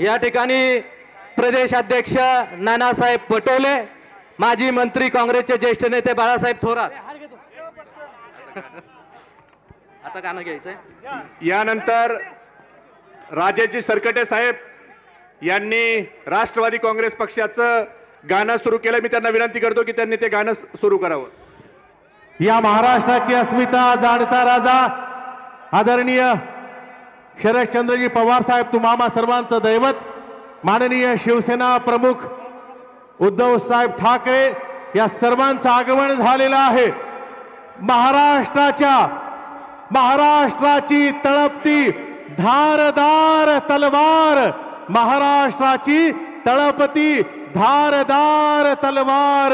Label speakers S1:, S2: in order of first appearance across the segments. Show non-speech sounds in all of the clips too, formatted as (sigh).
S1: या ठिकाणी प्रदेश अध्यक्ष नानासाहेब पटोले माजी मंत्री काँग्रेसचे ज्येष्ठ नेते बाळासाहेब थोरात. (laughs) आता गाणं घ्यायचंय.
S2: यानंतर राजाजी सरकटे साहेब यांनी राष्ट्रवादी काँग्रेस पक्षाचं गाणं सुरू केलं. मी त्यांना विनंती करतो की त्यांनी ते गाणं सुरू करावं.
S3: या महाराष्ट्राची अस्मिता जाणता राजा आदरणीय शरदचंद्रजी पवार साहेब तुम्हा सर्वांचं दैवत. माननीय शिवसेना प्रमुख उद्धव साहेब ठाकरे या सर्वांचं आगमन झालेलं आहे. महाराष्ट्राच्या महाराष्ट्राची तळपती धारदार तलवार महाराष्ट्राची तळपती धारदार तलवार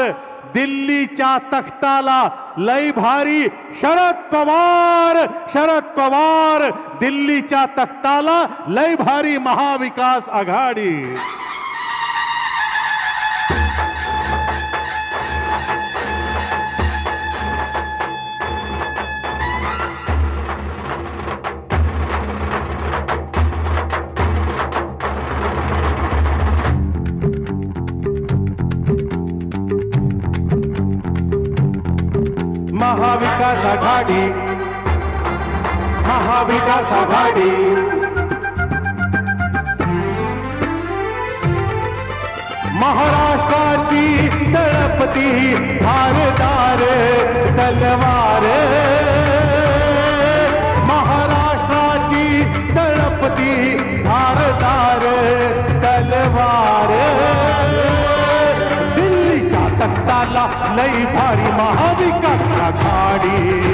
S3: दिल्लीच्या तख्ताला लय भारी. शरद पवार शरद पवार दिल्लीच्या तख्ताला लय भारी महाविकास आघाडी. आघाडी महाविकास आघाडी। महाराष्ट्राची तळपती धारदार तलवार। आघाडी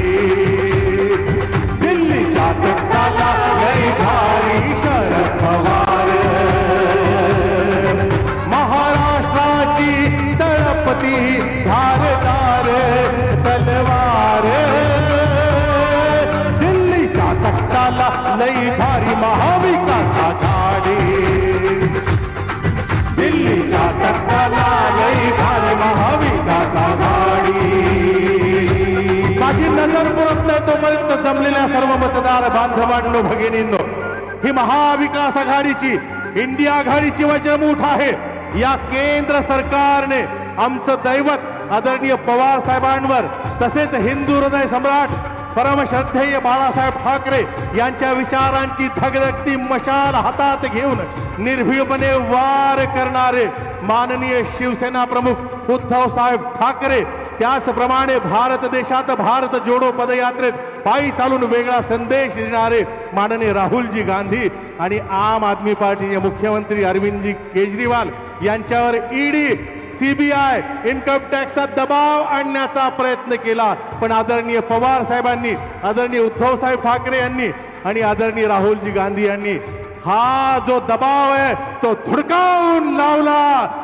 S3: मतदार बांधवांनो भगिनींनो ही महाविकास आघाडीची इंडिया आघाडीची वज्रमूठ आहे. या केंद्र सरकारने आमचं दैवत आदरणीय पवार साहेबांवर तसेच हिंदू हृदय सम्राट परमश्रद्धेय बाळासाहेब ठाकरे यांच्या विचारांची धगधगती मशाल हातात घेऊन निर्भीडपणे वार करणारे माननीय शिवसेना प्रमुख उद्धव साहेब ठाकरे त्याचप्रमाणे भारत देशात भारत जोडो पदयात्रेत पायी चालून वेगळा संदेश देणारे माननीय राहुलजी गांधी आणि आम आदमी पार्टीचे मुख्यमंत्री अरविंदजी केजरीवाल यांच्यावर ईडी सीबीआय इन्कम टॅक्सचा दबाव आणण्याचा प्रयत्न केला. पण आदरणीय पवार साहेबांनी आदरणीय उद्धव साहेब ठाकरे यांनी आणि आदरणीय राहुलजी गांधी यांनी हा जो दबाव आहे तो धुडकावून लावला.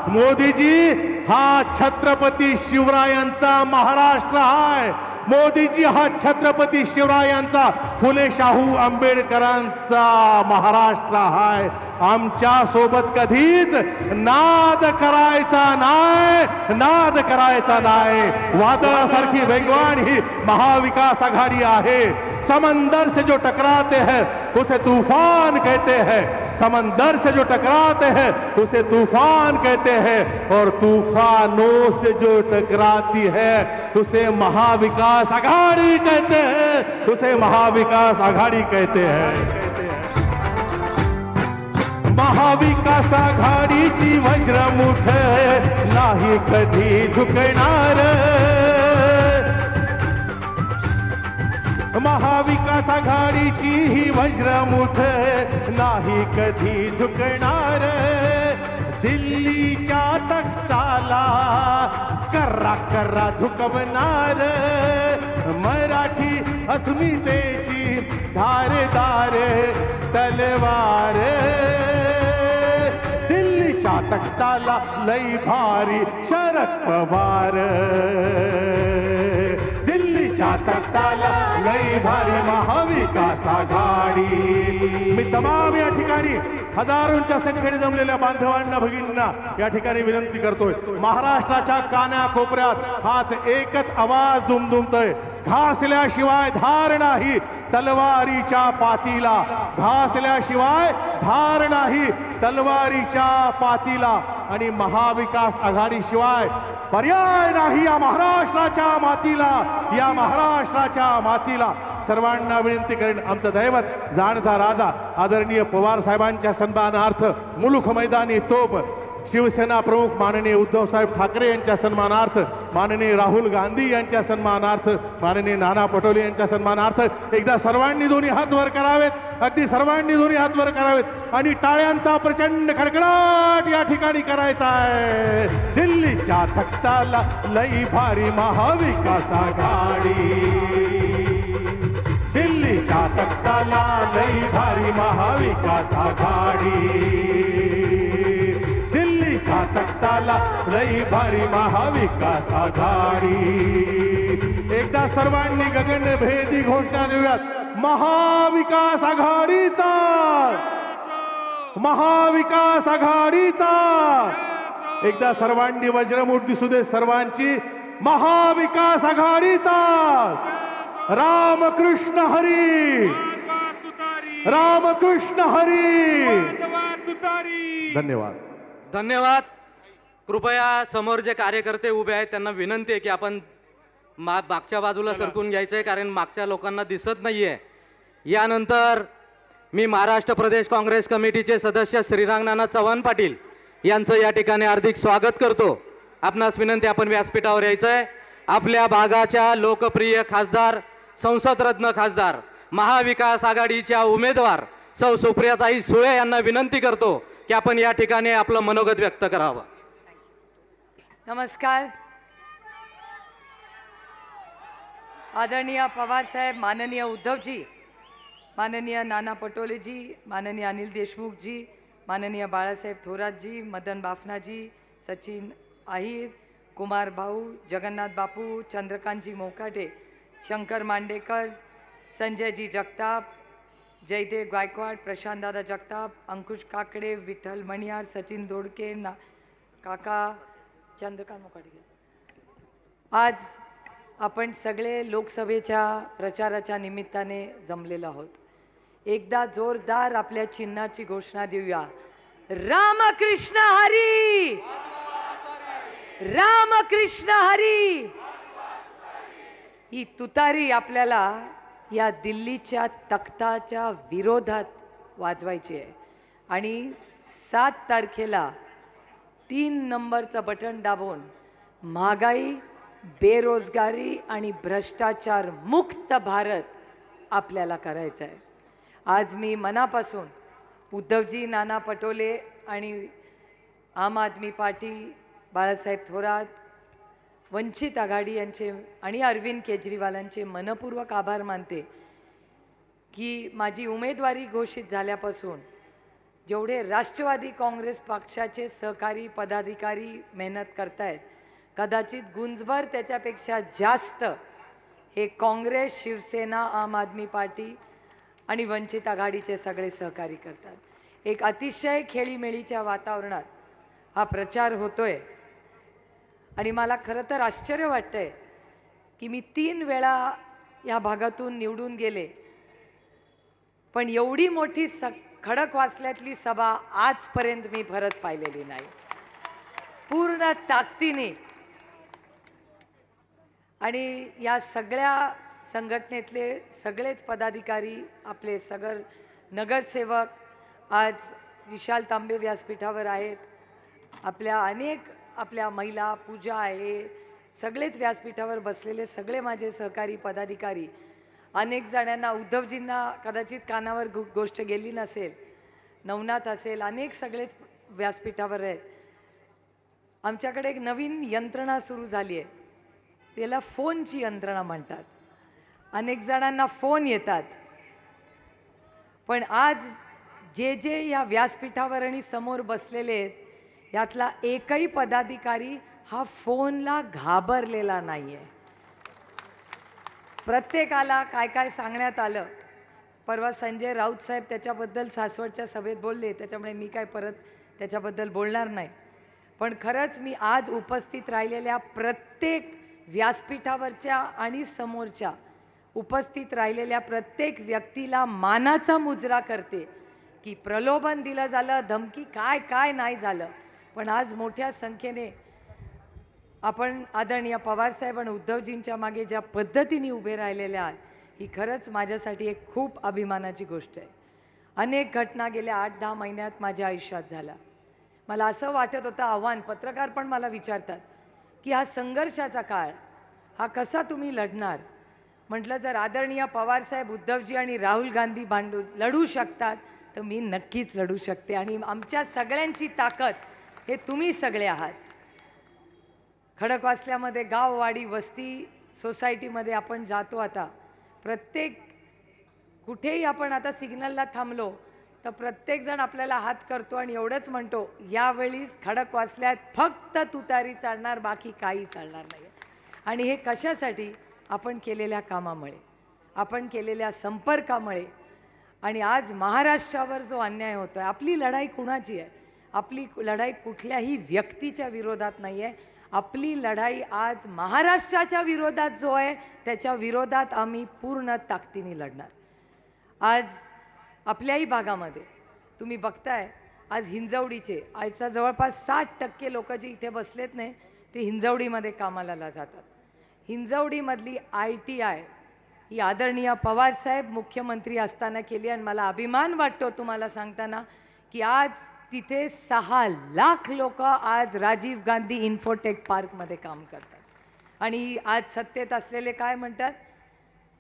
S3: मोदीजी हा छत्रपती शिवरायांचा महाराष्ट्र आहे मोदीजी हा छत्रपती शिवरायांचा फुले शाहू आंबेडकरांचा महाराष्ट्र आहे आमच्या सोबत कधीच नाद करायचा नाही नाद करायचा नाही वादळासारखी वेगवान ही महाविकास आघाडी आहे. समंदर से जो टकराते हैं, उसे तूफ़ान कहते हैं. समंदर से जो टकराते हैं, उसे तूफ़ान कहते हैं. और तूफानों से जो टकराती है, उसे महाविकास आघाड़ी कहते हैं उसे महाविकास आघाड़ी कहते हैं। महाविकास आघाडीची वज्रमुठ नाही कधी झुकणार महाविकास आघाडीची ही वज्रमुठ नाही कधी झुकणार दिल्ली कर्रा कर्रा झुकवणार. मराठी अस्मितेची धारदार तलवार. दिल्लीच्या तख्ताला लई भारी शरद पवार. दिल्लीच्या लई भारी महाविकास आघाडी मी तमाम या ठिकाणी हजारोंच्या संख्येने जमलेल्या बांधवांना भगिनींना या ठिकाणी विनंती करतोय. महाराष्ट्राच्या काना कोपऱ्यात हाच एकच आवाज दुमदुमतोय. घासल्याशिवाय धार नाही. तलवारीच्या पातीला घासल्याशिवाय धार नाही. तलवारीच्या पातीला आणि महाविकास आघाडीशिवाय पर्याय नाही या महाराष्ट्राच्या मातीला. या महाराष्ट्राच्या मातीला. सर्वांना विनंती करेन आमचं दैवत जाणता राजा आदरणीय पवार साहेबांच्या सन्मानार्थ मुलुख मैदानी तोप शिवसेना प्रमुख माननीय उद्धवसाहेब ठाकरे यांच्या सन्मानार्थ माननीय राहुल गांधी यांच्या सन्मानार्थ माननीय नाना पटोले यांच्या सन्मानार्थ एकदा सर्वांनी दोन्ही हात वर करावेत अगदी सर्वांनी दोन्ही हात वर करावेत. आणि टाळ्यांचा प्रचंड खडखडाट या ठिकाणी करायचा आहे. दिल्लीच्या तख्ताला लई भारी महाविकास आघाडी. दिल्लीच्या तख्ताला लई भारी महाविकास आघाडी. तख्ताला लई भारी महाविकास आघाडी. एकदा सर्वांनी गगनभेदी घोषणा देऊयात. महाविकास आघाडीचा. महाविकास आघाडीचा. एकदा सर्वांनी वज्रमूठ दिसू दे सर्वांची महाविकास आघाडीचा. रामकृष्ण हरी. रामकृष्ण हरी. धन्यवाद.
S1: धन्यवाद. कृपया समोर जे कार्यकर्ते उभे आहेत त्यांना विनंती आहे की आपण मा मागच्या बाजूला सरकून घ्यायचं आहे कारण मागच्या लोकांना दिसत नाहीये. यानंतर मी महाराष्ट्र प्रदेश काँग्रेस कमिटीचे सदस्य श्रीराम नाना चव्हाण पाटील यांचं या ठिकाणी हार्दिक स्वागत करतो. आपणास विनंती आपण व्यासपीठावर यायचं आहे आपल्या भागाच्या लोकप्रिय खासदार संसदरत्न खासदार महाविकास आघाडीच्या उमेदवार सौ सुप्रियाताई सुळे यांना विनंती करतो की आपण या ठिकाणी आपलं मनोगत व्यक्त करावं.
S4: नमस्कार. आदरणीय पवार साहेब माननीय उद्धवजी माननीय नाना पटोलेजी माननीय अनिल देशमुखजी माननीय बाळासाहेब थोरातजी मदन बाफनाजी सचिन आहिर कुमार भाऊ जगन्नाथ बापू चंद्रकांतजी मोकाटे शंकर मांडेकर संजयजी जगताप जयदेव गायकवाड प्रशांतदादा जगताप अंकुश काकडे विठ्ठल मणियार सचिन दोडके ना काका चंद्रकांत मोकाटे आज आपण सगळे लोकसभेच्या प्रचाराच्या निमित्ताने जमलेलो आहोत. एकदा जोरदार आपल्या चिन्हाची घोषणा देऊया. रामकृष्ण हरी! रामकृष्ण हरी! ही तुतारी आपल्याला या दिल्लीच्या तख्ताच्या विरोधात वाजवायची आहे. आणि सात तारखेला तीन नंबरचं बटन दाबून महागाई बेरोजगारी आणि भ्रष्टाचार मुक्त भारत आपल्याला करायचा आहे. आज मी मनापासून उद्धवजी नाना पटोले आणि आम आदमी पार्टी बाळासाहेब थोरात वंचित आघाडी यांचे आणि अरविंद केजरीवालांचे मनपूर्वक आभार मानते की माझी उमेदवारी घोषित झाल्यापासून जेवढे राष्ट्रवादी काँग्रेस पक्षाचे सहकारी पदाधिकारी मेहनत करतायत कदाचित गुंजभर त्याच्यापेक्षा जास्त हे काँग्रेस शिवसेना आम आदमी पार्टी आणि वंचित आघाडीचे सगळे सहकारी करतात. एक अतिशय खेळीमेळीच्या वातावरणात हा प्रचार होतोय. आणि मला खरं तर आश्चर्य वाटतंय की मी तीन वेळा या भागातून निवडून गेले. पण एवढी मोठी सक खडक वाचल्यातली सभा आजपर्यंत मी परत पाहिलेली नाही. पूर्ण ताकदीने. आणि या सगळ्या संघटनेतले सगळेच पदाधिकारी आपले सगर नगरसेवक आज विशाल तांबे व्यासपीठावर आहेत. आपल्या अनेक आपल्या महिला पूजा आहे सगळेच व्यासपीठावर बसलेले सगळे माझे सहकारी पदाधिकारी अनेक जणांना उद्धवजींना कदाचित कानावर गो गोष्ट गेली नसेल नवनाथ असेल अनेक सगळेच व्यासपीठावर आहेत. आमच्याकडे एक नवीन यंत्रणा सुरू झाली आहे. त्याला फोनची यंत्रणा म्हणतात. अनेक जणांना फोन येतात. पण आज जे जे या व्यासपीठावर आणि समोर बसलेले आहेत यातला एकही पदाधिकारी हा फोनला घाबरलेला नाही आहे प्रत्येकाला काय काय सांगण्यात आलं. परवा संजय राऊत साहेब त्याच्याबद्दल सासवडच्या सभेत बोलले त्याच्यामुळे मी काय परत त्याच्याबद्दल बोलणार नाही. पण खरंच मी आज उपस्थित राहिलेल्या प्रत्येक व्यासपीठावरच्या आणि समोरच्या उपस्थित राहिलेल्या प्रत्येक व्यक्तीला मानाचा मुजरा करते की प्रलोभन दिलं झालं धमकी काय काय नाही झालं. पण आज मोठ्या संख्येने आपण आदरणीय पवारसाहेब आणि उद्धवजींच्या मागे ज्या पद्धतीने उभे राहिलेले आहात ही खरंच माझ्यासाठी एक खूप अभिमानाची गोष्ट आहे. अनेक घटना गेल्या आठ दहा महिन्यात माझ्या आयुष्यात झाल्या. मला असं वाटत होतं आव्हान पत्रकार पण मला विचारतात की हा संघर्षाचा काळ हा कसा तुम्ही लढणार? म्हटलं जर आदरणीय पवारसाहेब उद्धवजी आणि राहुल गांधी भांडू लढू शकतात तर मी नक्कीच लढू शकते आणि आमच्या सगळ्यांची ताकद हे तुम्ही सगळे आहात. खडकवासल्यामध्ये गाववाडी वस्ती सोसायटीमध्ये आपण जातो आता. प्रत्येक कुठेही आपण आता सिग्नलला थांबलो तर प्रत्येकजण आपल्याला हात करतो आणि एवढंच म्हणतो यावेळीस खडकवासल्यात फक्त तुतारी चालणार बाकी काही चालणार नाही आणि हे कशासाठी? आपण केलेल्या कामामुळे आपण केलेल्या संपर्कामुळे. आणि आज महाराष्ट्रावर जो अन्याय होतो आहे आपली लढाई कुणाची आहे? आपली लढाई कुठल्याही व्यक्तीच्या विरोधात नाही आहे आपली लढाई आज महाराष्ट्राच्या विरोधात जो आहे त्याच्या विरोधात आम्ही पूर्ण ताकदीने लढणार. आज आपल्याही भागामध्ये तुम्ही बघताय आज हिंजवडीचे आजचा जवळपास साठ टक्के लोक जे इथे बसलेत नाही ते हिंजवडीमध्ये कामाला ला जातात. हिंजवडीमधली आय टी आय ही आदरणीय पवारसाहेब मुख्यमंत्री असताना केली आणि मला अभिमान वाटतो तुम्हाला सांगताना की आज तिथे सहा लाख लोक आज राजीव गांधी इन्फोटेक पार्कमध्ये काम करतात. आणि आज सत्तेत असलेले काय म्हणतात?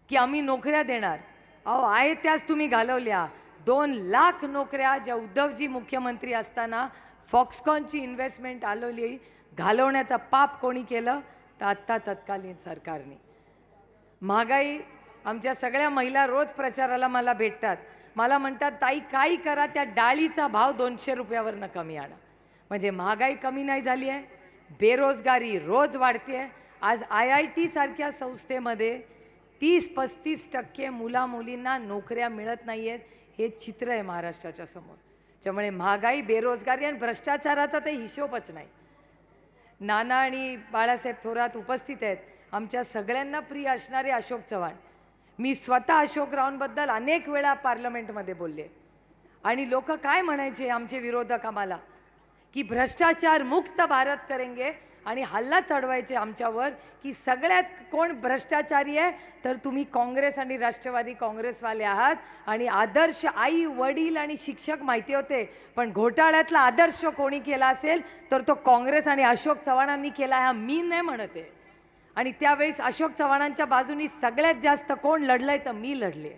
S4: की आम्ही नोकऱ्या देणार. अहो आहे त्याच तुम्ही घालवल्या. दोन लाख नोकऱ्या ज्या उद्धवजी मुख्यमंत्री असताना फॉक्सकॉनची इन्व्हेस्टमेंट आलेली घालवण्याचा पाप कोणी केलं? तर आत्ता तत्कालीन सरकारने. महागाई आमच्या सगळ्या महिला रोज प्रचाराला मला भेटतात. मला म्हणतात ताई काही करा त्या डाळीचा भाव दोनशे रुपयावरनं कमी आणा. म्हणजे महागाई कमी नाही झाली आहे बेरोजगारी रोज वाढते आज आय आय टी सारख्या संस्थेमध्ये तीस पस्तीस टक्के मुलामुलींना नोकऱ्या मिळत नाही आहेत हे चित्र आहे महाराष्ट्राच्या समोर. त्यामुळे महागाई बेरोजगारी आणि भ्रष्टाचाराचा ते हिशोबच नाही. नाना आणि बाळासाहेब थोरात उपस्थित आहेत. आमच्या सगळ्यांना प्रिय असणारे अशोक चव्हाण. मी स्वतः अशोकरावांबद्दल अनेक वेळा पार्लमेंटमध्ये बोलले. आणि लोक काय म्हणायचे आमचे विरोधक आम्हाला? की भ्रष्टाचार मुक्त भारत करेंगे आणि हल्ला चढवायचे आमच्यावर की सगळ्यात कोण भ्रष्टाचारी आहे? तर तुम्ही काँग्रेस आणि राष्ट्रवादी काँग्रेसवाले आहात. आणि आदर्श आई वडील आणि शिक्षक माहिती होते. पण घोटाळ्यातला आदर्श कोणी केला असेल तर तो काँग्रेस आणि अशोक चव्हाणांनी केला हा मी नाही म्हणते आणि त्यावेळेस अशोक चव्हाणांच्या बाजूनी सगळ्यात जास्त कोण लढलंय तर मी लढले.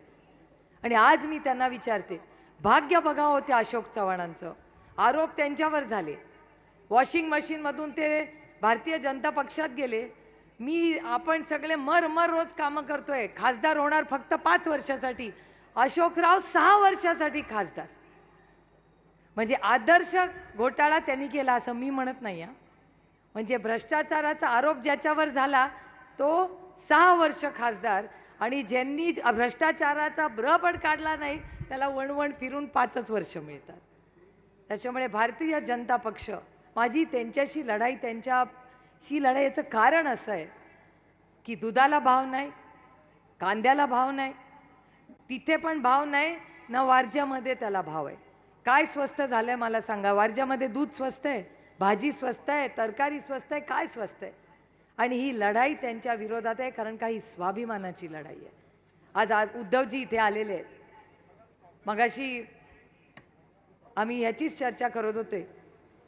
S4: आणि आज मी त्यांना विचारते भाग्य बघा होते अशोक चव्हाणांचं. आरोप त्यांच्यावर झाले. वॉशिंग मशीनमधून ते भारतीय जनता पक्षात गेले. मी आपण सगळे मर मर रोज कामं करतोय. खासदार होणार फक्त पाच वर्षासाठी. अशोकराव सहा वर्षासाठी खासदार. म्हणजे आदर्श घोटाळा त्यांनी केला असं मी म्हणत नाही हा. म्हणजे भ्रष्टाचाराचा आरोप ज्याच्यावर झाला तो सहा वर्ष खासदार आणि ज्यांनी भ्रष्टाचाराचा ब्रपड काढला नाही त्याला वणवण फिरून पाचच वर्ष मिळतात. त्याच्यामुळे भारतीय जनता पक्ष माझी त्यांच्याशी लढाई त्यांच्याशी लढाईचं कारण असं आहे की दुधाला भाव नाही कांद्याला भाव नाही तिथे पण भाव नाही ना वारज्यामध्ये त्याला भाव आहे. काय स्वस्त झालं आहे मला सांगा वारज्यामध्ये दूध स्वस्त आहे? भाजी स्वस्त आहे तरकारी स्वस्त आहे काय स्वस्त आहे? आणि ही लढाई त्यांच्या विरोधात आहे कारण काही स्वाभिमानाची लढाई आहे. आज आज उद्धवजी इथे आलेले आहेत. मगाशी आम्ही याचीच चर्चा करत होते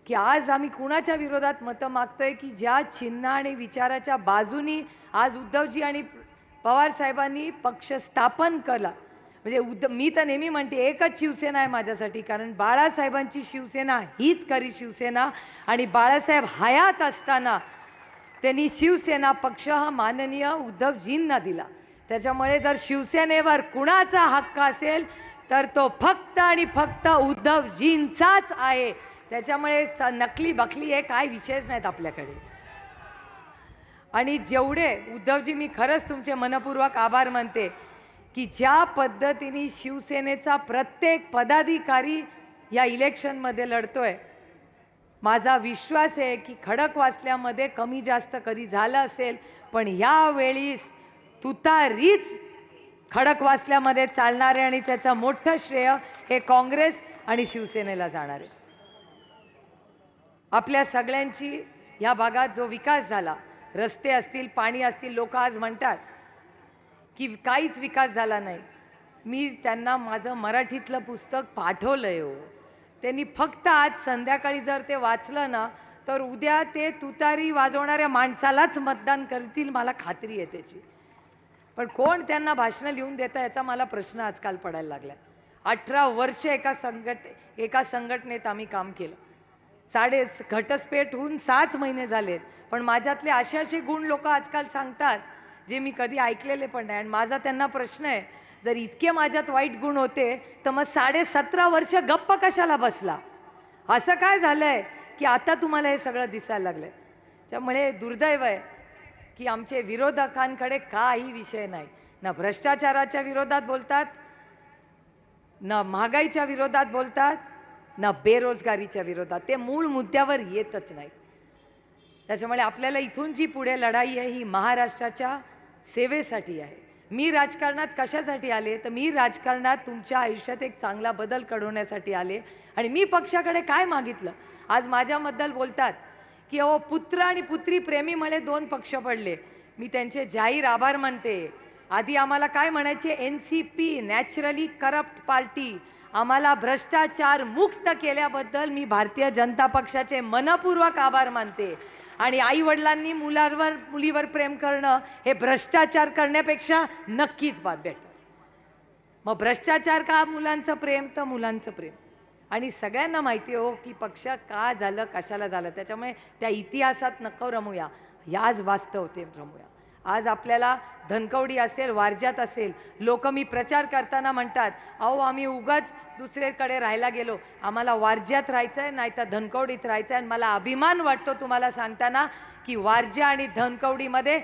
S4: की आज आम्ही कुणाच्या विरोधात मतं मागतोय की ज्या चिन्ह आणि विचाराच्या बाजूनी आज उद्धवजी आणि पवार साहेबांनी पक्ष स्थापन केला. म्हणजे उद्ध मी तर नेहमी म्हणते एकच शिवसेना आहे माझ्यासाठी कारण बाळासाहेबांची शिवसेना हीच खरी शिवसेना. आणि बाळासाहेब हयात असताना त्यांनी शिवसेना पक्ष हा माननीय उद्धवजींना दिला. त्याच्यामुळे जर शिवसेनेवर कुणाचा हक्क असेल तर तो फक्त आणि फक्त उद्धवजींचाच आहे. त्याच्यामुळे नकली बकली हे काय विषयच नाहीत आपल्याकडे. आणि जेवढे उद्धवजी मी खरंच तुमचे मनपूर्वक आभार मानते. की ज्या पद्धतीने शिवसेनेचा प्रत्येक पदाधिकारी या इलेक्शनमध्ये लढतोय माझा विश्वास आहे की खडकवासल्यामध्ये कमी जास्त कधी झालं असेल पण यावेळीस तुतारीच खडकवासल्यामध्ये चालणारे आणि त्याचं मोठं श्रेय हे काँग्रेस आणि शिवसेनेला जाणार आहे. आपल्या सगळ्यांची या भागात जो विकास झाला रस्ते असतील पाणी असतील लोक आज म्हणतात की काहीच विकास झाला नाही. मी त्यांना माझं मराठीतलं पुस्तक पाठवलं आहे हो. त्यांनी फक्त आज संध्याकाळी जर ते वाचलं ना तर उद्या ते तुतारी वाजवणाऱ्या माणसालाच मतदान करतील मला खात्री आहे त्याची. पण कोण त्यांना भाषणं लिहून देतं याचा मला प्रश्न आजकाल पडायला लागला अठरा वर्ष एका संघट एका संघटनेत आम्ही काम केलं. साडे घटस्फेट होऊन सात महिने झालेत. पण माझ्यातले असे असे गुण लोक आजकाल सांगतात जे मी कधी ऐकलेले पण नाही. आणि माझा त्यांना प्रश्न आहे जर इतके माझ्यात वाईट गुण होते तर मग साडे सतरा वर्ष गप्प कशाला बसला? असं काय झालंय की आता तुम्हाला हे सगळं दिसायला लागलंय? त्यामुळे दुर्दैव आहे की आमचे विरोधकांकडे काही विषय नाही. ना भ्रष्टाचाराच्या विरोधात बोलतात ना महागाईच्या विरोधात बोलतात ना बेरोजगारीच्या विरोधात. ते मूळ मुद्द्यावर येतच नाही. त्याच्यामुळे आपल्याला इथून जी पुढे लढाई आहे ही महाराष्ट्राच्या सेवेसाठी आहे. मी राजकारणात कशासाठी आले? तर मी राजकारणात तुमच्या आयुष्यात एक चांगला बदल घडवण्यासाठी आले. आणि मी पक्षाकडे काय मागितलं? आज माझ्याबद्दल बोलतात की अहो पुत्र आणि पुत्री प्रेमीमुळे दोन पक्ष पडले. मी त्यांचे जाहीर आभार मानते. आधी आम्हाला काय म्हणायचे? N C P naturally corrupt party. आम्हाला भ्रष्टाचार मुक्त केल्याबद्दल मी भारतीय जनता पक्षाचे मनपूर्वक आभार मानते. आणि आई वडिलांनी मुलांवर मुलीवर प्रेम करणं हे भ्रष्टाचार करण्यापेक्षा नक्कीच बाद बेटर मग भ्रष्टाचार का मुलांचं प्रेम? तर मुलांचं प्रेम. आणि सगळ्यांना माहिती हो की पक्ष का झालं कशाला झालं? त्याच्यामुळे त्या इतिहासात नको रमूया. याच वास्तव ते रमूया. आज आपल्याला धनकवडी असेल वारज्यात असेल लोक मी प्रचार करताना म्हणतात अहो आम्ही उगाच दुसरीकडे राहायला गेलो. आम्हाला वारज्यात राहायचं आहे नाही तर धनकवडीत राहायचं आहे आणि मला अभिमान वाटतो तुम्हाला सांगताना की वारज्या आणि धनकवडीमध्ये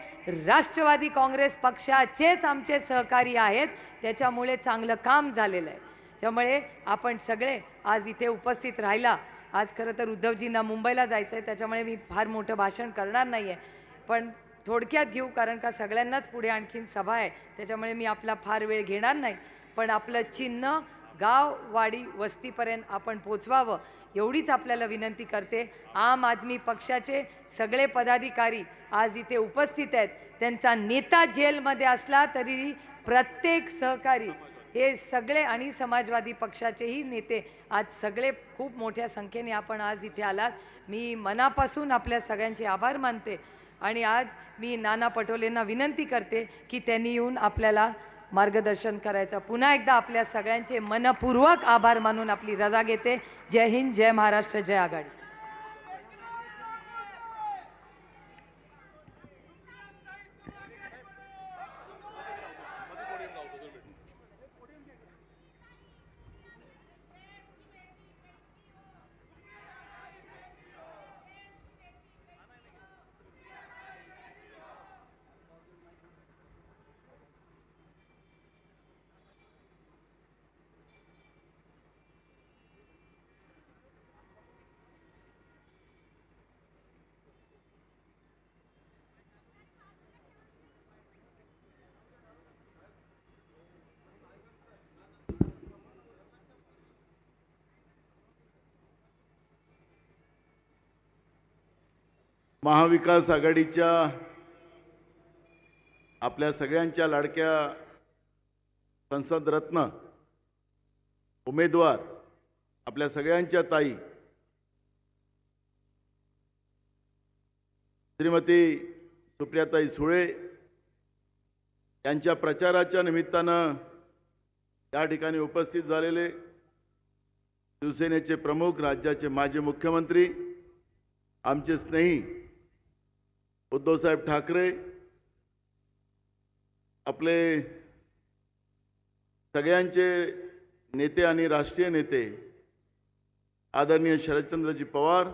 S4: राष्ट्रवादी काँग्रेस पक्षाचेच आमचे सहकारी आहेत. त्याच्यामुळे चांगलं काम झालेलं आहे. त्यामुळे आपण सगळे आज इथे उपस्थित राहिला. आज खरं तर उद्धवजींना मुंबईला जायचं आहे त्याच्यामुळे मी फार मोठं भाषण करणार नाही आहे पण थोडक्यात घेऊ कारण का सगळ्यांनाच पुढे आणखीन सभा आहे. त्याच्यामुळे मी आपला फार वेळ घेणार नाही. पण आपलं चिन्ह गाव वाडी वस्तीपर्यंत आपण पोचवावं एवढीच आपल्याला विनंती करते. आम आदमी पक्षाचे सगळे पदाधिकारी आज इथे उपस्थित आहेत. त्यांचा नेता जेलमध्ये असला तरी प्रत्येक सहकारी हे सगळे आणि समाजवादी पक्षाचेही नेते आज सगळे खूप मोठ्या संख्येने आपण आज इथे आलात. मी मनापासून आपल्या सगळ्यांचे आभार मानते. आणि आज मी नाना पटोलेंना विनंती करते की त्यांनी येऊन आपल्याला मार्गदर्शन करायचं. पुन्हा एकदा आपल्या सगळ्यांचे मनपूर्वक आभार मानून आपली रजा घेते. जय हिंद जय महाराष्ट्र जय आघाडी.
S5: महाविकास आघाडीच्या आपल्या सगळ्यांच्या लाडक्या संसद रत्न उमेदवार आपल्या सगळ्यांच्या ताई श्रीमती सुप्रियाताई सुळे यांच्या प्रचाराच्या निमित्तानं या ठिकाणी उपस्थित झालेले शिवसेनेचे प्रमुख राज्याचे माजी मुख्यमंत्री आमचे स्नेही उद्धवसाहेब ठाकरे आपले सगळ्यांचे नेते आणि राष्ट्रीय नेते आदरणीय शरदचंद्रजी पवार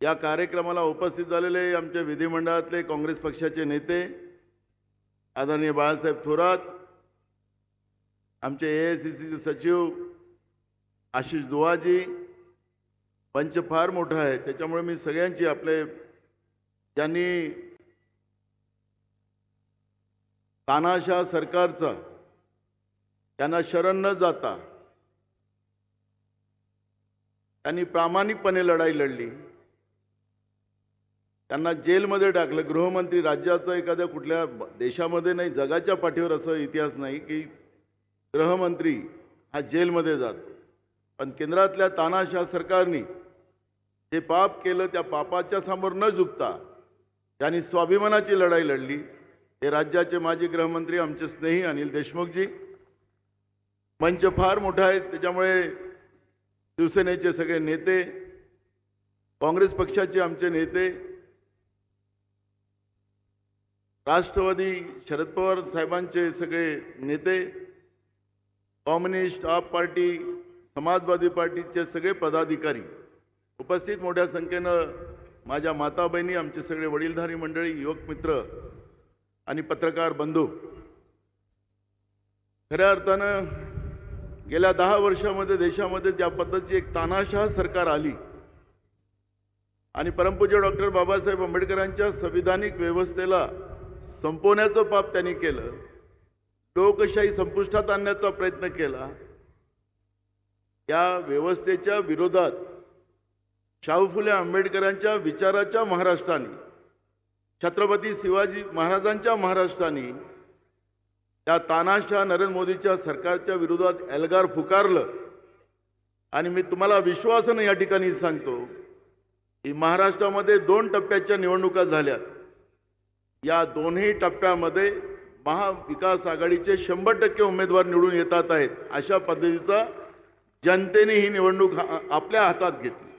S5: या कार्यक्रमाला उपस्थित झालेले आमच्या विधिमंडळातले काँग्रेस पक्षाचे नेते आदरणीय बाळासाहेब थोरात आमचे ए आय सी सीचे सचिव आशिष दुवाजी पंच फार मोठा आहे. त्याच्यामुळे मी सगळ्यांची आपले ज्यांनी तानाशाह सरकारचा त्यांना शरण न जाता त्यांनी प्रामाणिकपणे लढाई लढली. त्यांना जेलमध्ये टाकलं. गृहमंत्री राज्याचं एखाद्या कुठल्या देशामध्ये नाही जगाच्या पाठीवर असं इतिहास नाही की गृहमंत्री हा जेलमध्ये जातो. पण केंद्रातल्या तानाशाह सरकारनी जे पाप केलं त्या पापाच्या समोर न झुकता त्यांनी स्वाभिमानाची लढाई लढली. हे राज्याचे माजी गृहमंत्री आमचे स्नेही अनिल देशमुखजी. मंच फार मोठा आहे त्याच्यामुळे शिवसेनेचे सगळे नेते काँग्रेस पक्षाचे आमचे नेते राष्ट्रवादी शरद पवार साहेबांचे सगळे नेते कम्युनिस्ट आप पार्टी समाजवादी पार्टीचे सगळे पदाधिकारी. उपस्थित मोठ्या संख्येनं माझ्या माता बहिणी आमचे सगळे वडीलधारी मंडळी युवक मित्र आणि पत्रकार बंधू. खऱ्या अर्थानं गेल्या दहा वर्षामध्ये देशामध्ये ज्या पद्धतीची एक तानाशाह सरकार आली आणि परमपूज्य डॉक्टर बाबासाहेब आंबेडकरांच्या संविधानिक व्यवस्थेला संपवण्याचं पाप त्यांनी केलं लोकशाही संपुष्टात आणण्याचा प्रयत्न केला या व्यवस्थेच्या विरोधात शाहू फुले आंबेडकरांच्या विचाराच्या महाराष्ट्राने छत्रपती शिवाजी महाराजांच्या महाराष्ट्राने त्या तानाशाह नरेंद्र मोदीच्या सरकारच्या विरोधात एल्गार फुकारलं आणि मी तुम्हाला विश्वासानं या ठिकाणी सांगतो की महाराष्ट्रामध्ये दोन टप्प्याच्या निवडणुका झाल्या. या दोन्ही टप्प्यामध्ये महाविकास आघाडीचे शंभर टक्के उमेदवार निवडून येतात आहेत अशा पद्धतीचा जनतेने ही निवडणूक आपल्या हातात घेतली.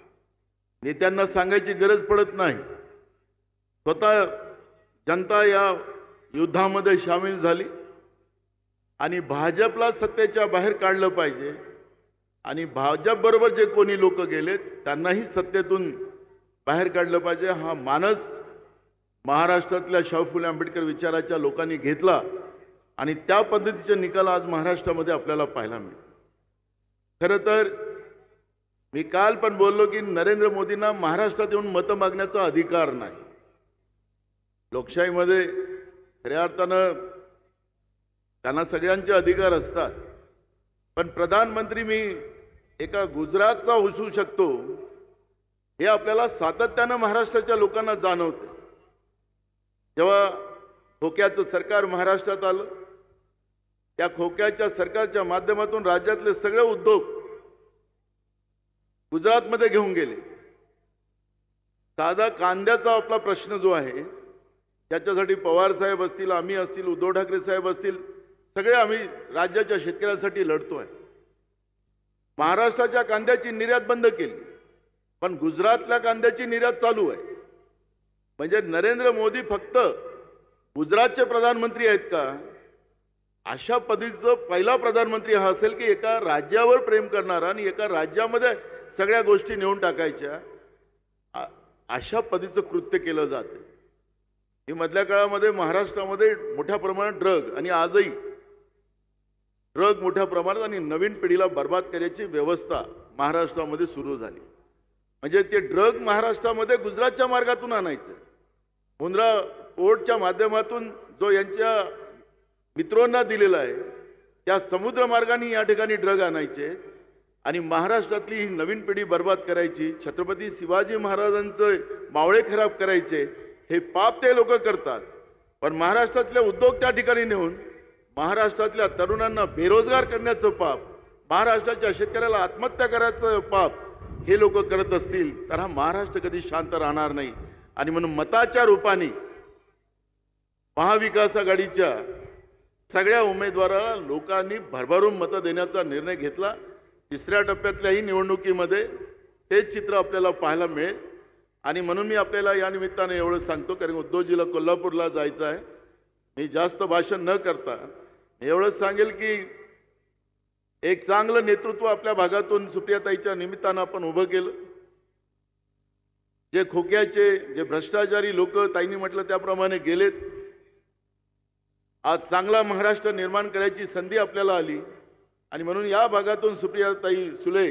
S5: नेत्यांना सांगायची गरज पडत नाही. स्वतः जनता या युद्धामध्ये सामील झाली आणि भाजपला सत्तेच्या बाहेर काढलं पाहिजे आणि भाजपबरोबर जे कोणी लोक गेलेत त्यांनाही सत्तेतून बाहेर काढलं पाहिजे. हा मानस महाराष्ट्रातल्या शाहू फुले आंबेडकर विचाराच्या लोकांनी घेतला आणि त्या पद्धतीचे निकाल आज महाराष्ट्रामध्ये आपल्याला पाहायला मिळतो खरं तर मी काल पण बोललो की नरेंद्र मोदींना महाराष्ट्रात येऊन मतं मागण्याचा अधिकार नाही. लोकशाहीमध्ये खऱ्या अर्थानं त्यांना सगळ्यांचे अधिकार असतात. पण प्रधानमंत्री मी एका गुजरातचा असू शकतो हे आपल्याला सातत्यानं महाराष्ट्राच्या लोकांना जाणवते. जेव्हा खोक्याचं सरकार महाराष्ट्रात आलं त्या खोक्याच्या सरकारच्या माध्यमातून राज्यातले सगळे उद्योग गुजरातमध्ये घेऊन गेले. साधा कांद्याचा आपला प्रश्न जो आहे त्याच्यासाठी पवार साहेब असतील आम्ही असतील उद्धव ठाकरे साहेब असतील सगळे आम्ही राज्याच्या शेतकऱ्यांसाठी लढतोय. महाराष्ट्राच्या कांद्याची निर्यात बंद केली पण गुजरातल्या कांद्याची निर्यात चालू आहे. म्हणजे नरेंद्र मोदी फक्त गुजरातचे प्रधानमंत्री आहेत का? अशा पद्धतीचं पहिला प्रधानमंत्री हा असेल की एका राज्यावर प्रेम करणारा आणि एका राज्यामध्ये सगळ्या गोष्टी नेऊन टाकायच्या अशा पद्धतीचं कृत्य केलं जाते. ही मधल्या काळामध्ये महाराष्ट्रामध्ये मोठ्या प्रमाणात ड्रग आणि आजही ड्रग मोठ्या प्रमाणात आणि नवीन पिढीला बर्बाद करण्याची व्यवस्था महाराष्ट्रामध्ये सुरू झाली. म्हणजे ते ड्रग महाराष्ट्रामध्ये गुजरातच्या मार्गातून आणायचं. मुंद्रा पोर्टच्या माध्यमातून जो यांच्या मित्रांना दिलेला आहे त्या समुद्र मार्गाने या ठिकाणी ड्रग आणायचे. आणि महाराष्ट्रातली ही नवीन पिढी बर्बाद करायची छत्रपती शिवाजी महाराजांचे मावळे खराब करायचे हे पाप ते लोक करतात. पण महाराष्ट्रातले उद्योग त्या ठिकाणी नेऊन महाराष्ट्रातल्या तरुणांना बेरोजगार करण्याचं पाप महाराष्ट्राच्या शेतकऱ्याला आत्महत्या करायचं पाप हे लोक करत असतील तर हा महाराष्ट्र कधी शांत राहणार नाही. आणि म्हणून मताच्या रूपाने महाविकास आघाडीच्या सगळ्या उमेदवाराला लोकांनी भरभरून मतं देण्याचा निर्णय घेतला. तिसऱ्या टप्प्यातल्याही निवडणुकीमध्ये तेच चित्र आपल्याला पाहायला मिळेल. आणि म्हणून मी आपल्याला या निमित्ताने एवढं सांगतो कारण उद्धवजीला कोल्हापूरला जायचं आहे. मी जास्त भाषण न करता एवढंच सांगेल की एक चांगलं नेतृत्व आपल्या भागातून सुप्रियाताईच्या निमित्तानं आपण उभं केलं. जे खोक्याचे जे भ्रष्टाचारी लोक ताईंनी म्हटलं त्याप्रमाणे गेलेत. आज चांगला महाराष्ट्र निर्माण करायची संधी आपल्याला आली. आणि म्हणून या भागातून सुप्रियाताई सुले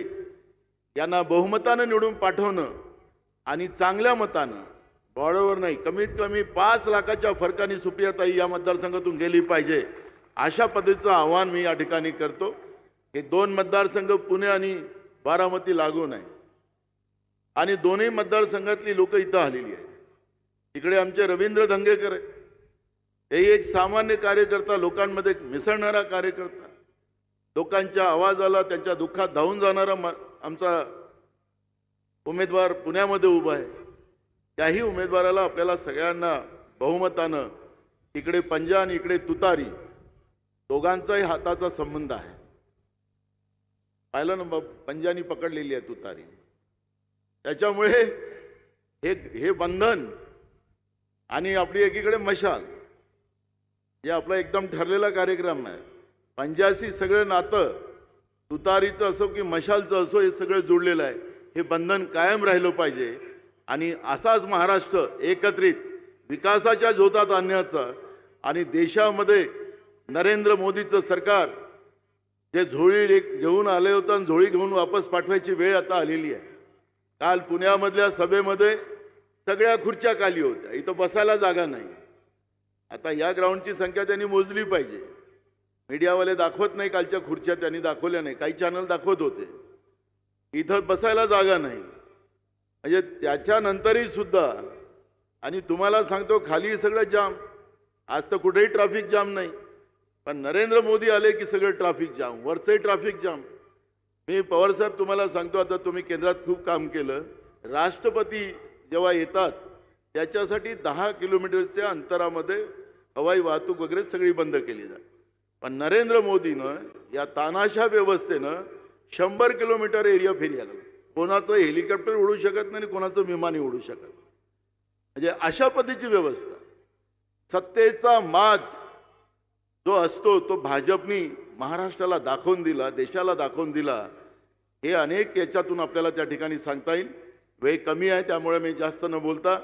S5: यांना बहुमतानं निवडून पाठवणं आणि चांगल्या मतानं बॉर्डरवर नाही कमीत कमी पाच लाखाच्या फरकाने सुप्रियाताई या मतदारसंघातून गेली पाहिजे अशा पद्धतीचं आव्हान मी या ठिकाणी करतो. हे दोन मतदारसंघ पुणे आणि बारामती लागून आहे आणि दोन्ही मतदारसंघातली लोक इथं आलेली आहेत. इकडे आमचे रवींद्र धंगेकर हे एक सामान्य कार्यकर्ता लोकांमध्ये मिसळणारा कार्यकर्ता. लोकांच्या आवाजाला त्यांच्या दुःखात धावून जाणारा म- आमचा उमेदवार पुण्यामध्ये उभा आहे. त्याही उमेदवाराला आपल्याला सगळ्यांना बहुमतानं इकडे पंजा आणि इकडे तुतारी दोघांचाही हाताचा संबंध आहे. पाहिलं ना बाब पंजानी पकडलेली आहे तुतारी. त्याच्यामुळे हे हे बंधन आणि आपली एकीकडे मशाल हे आपला एकदम ठरलेला कार्यक्रम आहे. पंजाशी सगळं नातं तुतारीचं असो की मशालचं असो हे सगळं जुळलेलं आहे. हे बंधन कायम राहिलं पाहिजे. आणि असाच महाराष्ट्र एकत्रित विकासाच्या झोतात आणण्याचा आणि देशामध्ये नरेंद्र मोदीचं सरकार जे झोळी घेऊन आले होतं आणि झोळी घेऊन वापस पाठवायची वेळ आता आलेली आहे. काल पुण्यामधल्या सभेमध्ये सगळ्या खुर्च्या खाली होत्या. इथं बसायला जागा नाही. आता या ग्राउंडची संख्या त्यांनी मोजली पाहिजे. मीडियावाले दाखवत नाही कालच्या खुर्च्या त्यांनी दाखवल्या नाही. काही चॅनल दाखवत होते. इथं बसायला जागा नाही. म्हणजे त्याच्यानंतरही सुद्धा आणि तुम्हाला सांगतो खाली सगळं जाम आज तर कुठेही ट्रॅफिक जाम नाही. पण नरेंद्र मोदी आले की सगळं ट्रॅफिक जाम वरचंही ट्रॅफिक जाम मी पवारसाहेब तुम्हाला सांगतो आता तुम्ही केंद्रात खूप काम केलं. राष्ट्रपती जेव्हा येतात त्याच्यासाठी दहा किलोमीटरच्या अंतरामध्ये हवाई वाहतूक वगैरे सगळी बंद केली जाते. पण नरेंद्र मोदीनं या तानाशा व्यवस्थेनं शंभर किलोमीटर एरिया फिरायला कोणाचं हेलिकॉप्टर उडू शकत नाही आणि कोणाचं विमानही उडू शकत म्हणजे अशा पद्धतीची व्यवस्था. सत्तेचा माज जो असतो तो भाजपनी महाराष्ट्राला दाखवून दिला देशाला दाखवून दिला हे अनेक याच्यातून आपल्याला त्या ठिकाणी सांगता येईल. वेळ कमी आहे त्यामुळे मी जास्त न बोलता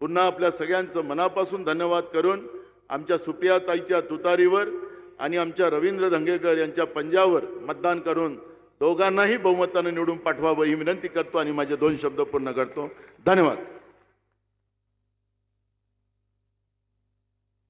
S5: पुन्हा आपल्या सगळ्यांचं मनापासून धन्यवाद करून आमच्या सुप्रियाताईच्या तुतारीवर आणि आमच्या रवींद्र धंगेकर यांच्या पंजावर मतदान करून दोघांनाही बहुमताने निवडून पाठवावं ही विनंती करतो आणि माझे दोन शब्द पूर्ण करतो. धन्यवाद.